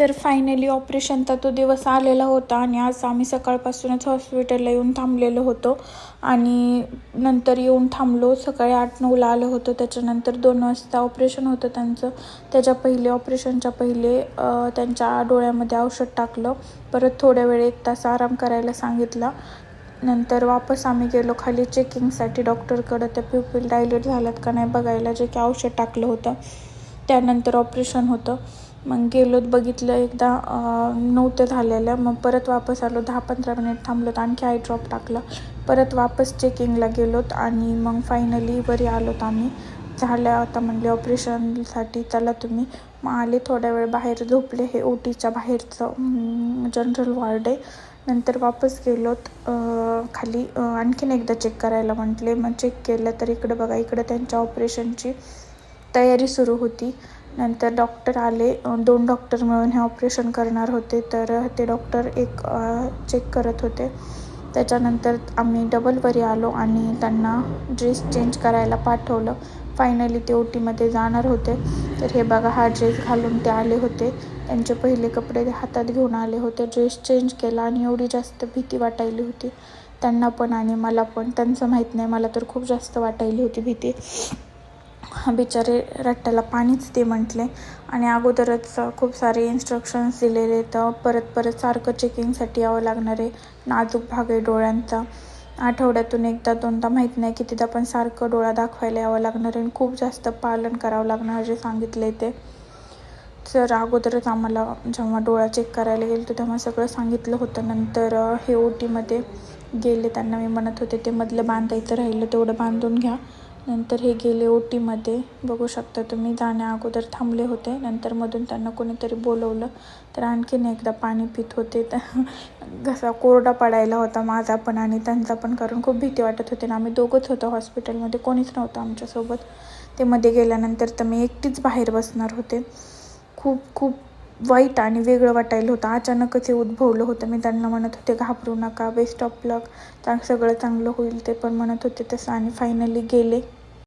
तर फायनली ऑपरेशनचा तो दिवस आलेला होता आणि आज आम्ही सकाळपासूनच हॉस्पिटलला येऊन थांबलेलो होतो. आणि नंतर येऊन थांबलो. सकाळी आठ नऊला आलं होतं. त्याच्यानंतर दोन वाजता ऑपरेशन होतं त्यांचं. त्याच्या पहिले ऑपरेशनच्या पहिले त्यांच्या डोळ्यामध्ये औषध टाकलं. परत थोड्या वेळ एक तास आराम करायला सांगितला. नंतर वापस आम्ही गेलो. खाली चेकिंगसाठी डॉक्टरकडं त्या प्युपिल डायलेट झाल्यात का नाही बघायला जे की औषध टाकलं होतं. त्यानंतर ऑपरेशन होतं. मग गेलोत बघितलं एकदा नव्हतं झालेलं मग परत वापस आलो. दहा पंधरा मिनिट थांबलोत. आणखी आय ड्रॉप टाकला. परत वापस चेकिंगला गेलोत आणि मग फायनली बरी आलोत आम्ही. झालं आता म्हणले ऑपरेशनसाठी चला तुम्ही. मग आले थोड्या वेळ बाहेर झोपले. हे ओ टीच्या बाहेरचं जनरल वॉर्ड आहे. नंतर वापस गेलोत खाली आणखीन एकदा चेक करायला म्हटले. मग चेक केलं तर इकडं बघा इकडं त्यांच्या ऑपरेशनची तयारी सुरू होती. नंतर डॉक्टर आले. दोन डॉक्टर मिळून हे ऑपरेशन करणार होते. तर ते डॉक्टर एक चेक करत होते. त्याच्यानंतर आम्ही डबलवरी आलो आणि त्यांना ड्रेस चेंज करायला पाठवलं. फायनली ते ओ टीमध्ये जाणार होते. तर हे बघा हा ड्रेस घालून ते आले होते. त्यांचे पहिले कपडे हातात घेऊन आले होते. ड्रेस चेंज केला आणि एवढी जास्त भीती वाटायली होती. त्यांना पण आणि मला पण. त्यांचं माहीत नाही. मला तर खूप जास्त वाटायली होती भीती. बिचारे रट्ट्याला पाणीच ते म्हटले. आणि अगोदरच खूप सारे इन्स्ट्रक्शन्स दिलेले तर परत परत सारखं चेकिंगसाठी यावं लागणार आहे. नाजूक भाग आहे डोळ्यांचा. आठवड्यातून एकदा दोनदा माहीत नाही की तिथं पण सारखं डोळा दाखवायला यावं लागणार आहे. आणि खूप जास्त पालन करावं लागणार जे सांगितले ते. तर अगोदरच आम्हाला जेव्हा डोळा चेक करायला गेलो तर तेव्हा सगळं सांगितलं होतं. नंतर हे ओ टीमध्ये गेले. त्यांना मी म्हणत होते ते मधलं बांधायचं राहिलं तेवढं बांधून घ्या. नंतर हे गेले ओटीमध्ये. बघू शकता तुम्ही जाण्या अगोदर थांबले होते नंतर मधून त्यांना कोणीतरी बोलवलं. तर आणखीन एकदा पाणी पित होते. तर घसा कोरडा पडायला होता माझा पण आणि त्यांचा पण कारण खूप भीती वाटत होती ना आम्ही दोघंच होतो हॉस्पिटलमध्ये कोणीच नव्हतं आमच्यासोबत. ते मध्ये गेल्यानंतर तर मी एकटीच बाहेर बसणार होते. खूप खूप वाईट आणि वेगळं वाटायला होतं. अचानकच हे उद्भवलं होतं. मी त्यांना म्हणत होते घाबरू नका बेस्ट ऑफ लक चांग सगळं चांगलं होईल ते पण म्हणत होते तसं आणि फायनली गेले.